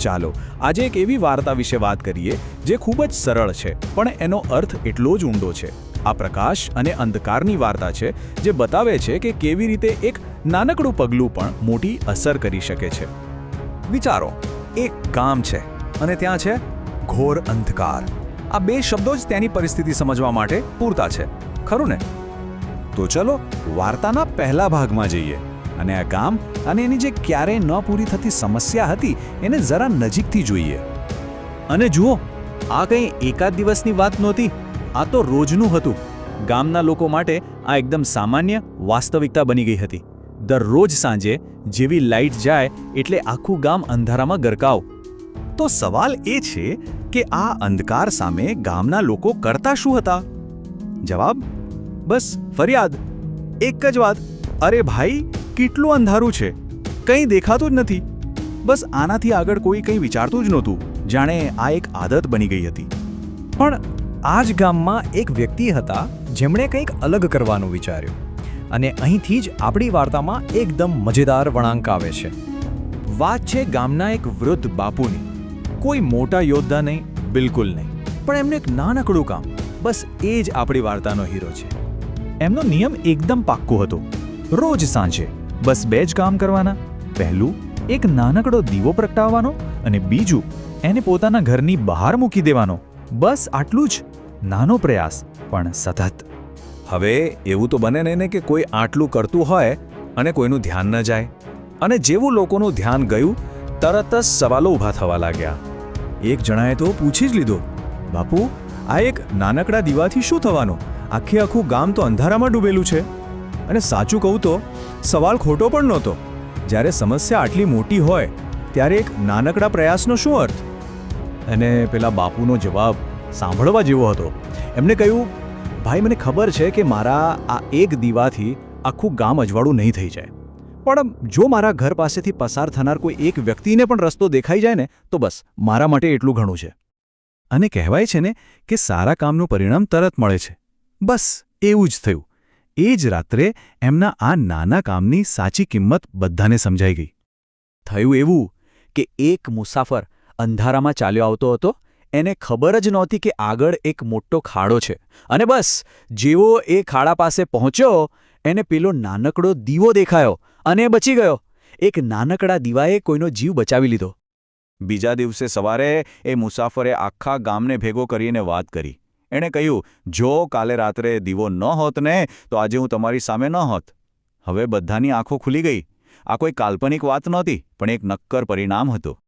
ચાલો, આજે એક એવી વાર્તા વિશે વાત કરીએ જે ખૂબ જ સરળ છે, પણ એનો અર્થ એટલો જ ઊંડો છે. આ પ્રકાશ અને અંધકારની વાર્તા છે, જે બતાવે છે કે કેવી રીતે એક નાનકડું પગલું પણ મોટી અસર કરી શકે છે. વિચારો, એક ગામ છે અને ત્યાં છે ઘોર અંધકાર. આ બે શબ્દો જ તેની પરિસ્થિતિ સમજવા માટે પૂરતા છે, ખરું ને? તો ચલો, વાર્તાના પહેલા ભાગમાં જઈએ. અને આ ગામ અને એની જે ક્યારેય ન પૂરી થતી સમસ્યા હતી, એને જરા નજીકથી જોઈએ. અને જુઓ, આ કંઈ એકાદ દિવસની વાત નહોતી. આ તો રોજનું હતું. ગામના લોકો માટે આ એકદમ સામાન્ય વાસ્તવિકતા બની ગઈ હતી. દરરોજ સાંજે જેવી લાઇટ જાય એટલે આખું ગામ અંધારામાં ગરકાવ. તો સવાલ એ છે કે આ અંધકાર સામે ગામના લોકો કરતા શું હતા? જવાબ? બસ, ફરિયાદ. એક જ વાત. અરે ભાઈ કેટલું અંધારું છે? કંઈ દેખાતું જ નથી. બસ આનાથી આગળ કોઈ કંઈ વિચારતું જ નહોતું. જાણે આ એક આદત બની ગઈ હતી. પણ આ જ ગામમાં એક વ્યક્તિ હતા, જેમણે કંઈક અલગ કરવાનું વિચાર્યું. અને અહીંથી જ આપણી વાર્તામાં એકદમ મજેદાર વળાંક આવે છે. વાત છે ગામના એક વૃદ્ધ બાપુની. કોઈ મોટા યોદ્ધા નહીં, બિલકુલ નહીં. પણ એમનું એક નાનકડું કામ. બસ એ જ આપણી વાર્તાનો હીરો છે. એમનો નિયમ એકદમ પાક્કો હતો. રોજ સાંજે બસ બે જ કામ કરવાના. પહેલું, એક નાનકડો દીવો પ્રગટાવવાનો અને બીજું, એને પોતાના ઘરની બહાર મૂકી દેવાનો. બસ આટલું જ. નાનો પ્રયાસ, પણ સતત. હવે એવું તો બને નહીં ને કે કોઈ આટલું કરતું હોય અને કોઈનું ધ્યાન ન જાય. અને જેવું લોકોનું ધ્યાન ગયું, તરત જ સવાલો ઊભા થવા લાગ્યા. એક જણાએ તો પૂછી જ લીધો, બાપુ, આ એક નાનકડા દીવાથી શું થવાનું? આખે આખું ગામ તો અંધારામાં ડૂબેલું છે. અને સાચું કહું તો, સવાલ ખોટો પણ નહોતો. જ્યારે સમસ્યા આટલી મોટી હોય, ત્યારે એક નાનકડા પ્રયાસનો શું અર્થ? અને પેલા બાપુનો જવાબ સાંભળવા જેવો હતો. એમને કહ્યું, ભાઈ, મને ખબર છે કે મારા આ એક દીવાથી આખું ગામ અજવાળું નહીં થઈ જાય. પણ જો મારા ઘર પાસેથી પસાર થનાર કોઈ એક વ્યક્તિને પણ રસ્તો દેખાઈ જાય ને, તો બસ, મારા માટે એટલું ઘણું છે. અને કહેવાય છે ને કે સારા કામનું પરિણામ તરત મળે છે. બસ, એવું જ થયું. એ જ રાત્રે એમના આ નાના કામની સાચી કિંમત બધાને સમજાઈ ગઈ. થયું એવું કે એક મુસાફર અંધારામાં ચાલ્યો આવતો હતો એને ખબર જ નહોતી કે આગળ એક મોટો ખાડો છે. અને બસ જેવો એ ખાડા પાસે પહોંચ્યો એને પેલો નાનકડો દીવો દેખાયો અને એ બચી ગયો. એક નાનકડા દીવાએ કોઈનો જીવ બચાવી લીધો. બીજા દિવસે સવારે એ મુસાફરે આખા ગામને ભેગો કરીને વાત કરી. એણે કહ્યું, જો કાલે રાત્રે દીવો ન હોત ને, તો આજે હું તમારી સામે ન હોત. હવે બધાની આંખો ખુલી ગઈ. આ કોઈ કાલ્પનિક વાત નહોતી, પણ એક નક્કર પરિણામ હતું.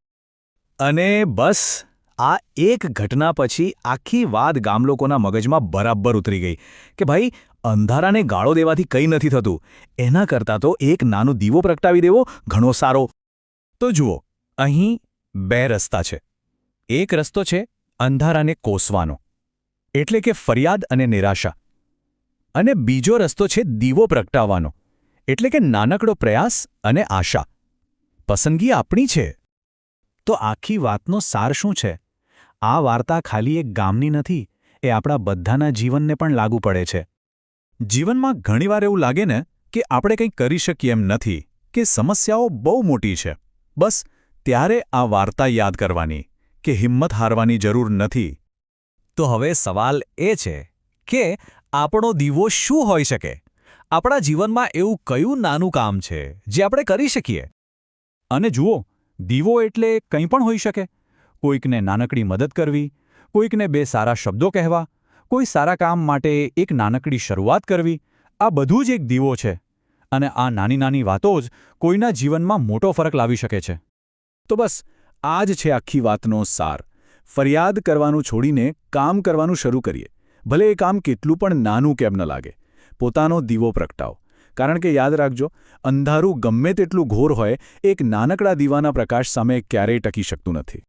અને બસ, આ એક ઘટના પછી આખી વાત ગામલોકોના મગજમાં બરાબર ઉતરી ગઈ કે ભાઈ, અંધારાને ગાળો દેવાથી કંઈ નથી થતું. એના કરતાં તો એક નાનો દીવો પ્રગટાવી દેવો ઘણો સારો. તો જુઓ, અહીં બે રસ્તા છે. એક રસ્તો છે અંધારાને કોસવાનો. એટલે કે ફરિયાદ અને નિરાશા. અને બીજો રસ્તો છે દીવો પ્રગટાવવાનો, એટલે કે નાનકડો પ્રયાસ અને આશા. પસંદગી આપણી છે. તો આખી વાતનો સાર શું છે? આ વાર્તા ખાલી એક ગામની નથી, એ આપણા બધાના જીવનને પણ લાગુ પડે છે. જીવનમાં ઘણીવાર એવું લાગે ને કે આપણે કંઈ કરી શકીએ એમ નથી, કે સમસ્યાઓ બહુ મોટી છે. બસ, ત્યારે આ વાર્તા યાદ કરવાની, કે હિંમત હારવાની જરૂર નથી તો હવે સવાલ એ છે કે આપણો દીવો શું હોઈ શકે? આપણા જીવનમાં એવું કયું નાનું કામ છે જે આપણે કરી શકીએ? અને જુઓ, દીવો એટલે કંઈ પણ હોઈ શકે. કોઈકને નાનકડી મદદ કરવી, કોઈકને બે સારા શબ્દો કહેવા, કોઈ સારા કામ માટે એક નાનકડી શરૂઆત કરવી, આ બધું જ એક દીવો છે. અને આ નાની નાની વાતો જ કોઈના જીવનમાં મોટો ફરક લાવી શકે છે. તો બસ, આ જ છે આખી વાતનો સાર. ફરિયાદ કરવાનું છોડીને કામ કરવાનું શરૂ કરીએ. ભલે એ કામ કેટલું પણ નાનું કેમ ન લાગે. પોતાનો દીવો પ્રગટાવો. કારણ કે યાદ રાખજો, અંધારું ગમે તેટલું ઘોર હોય, એક નાનકડા દીવાના પ્રકાશ સામે ક્યારેય ટકી શકતું નથી.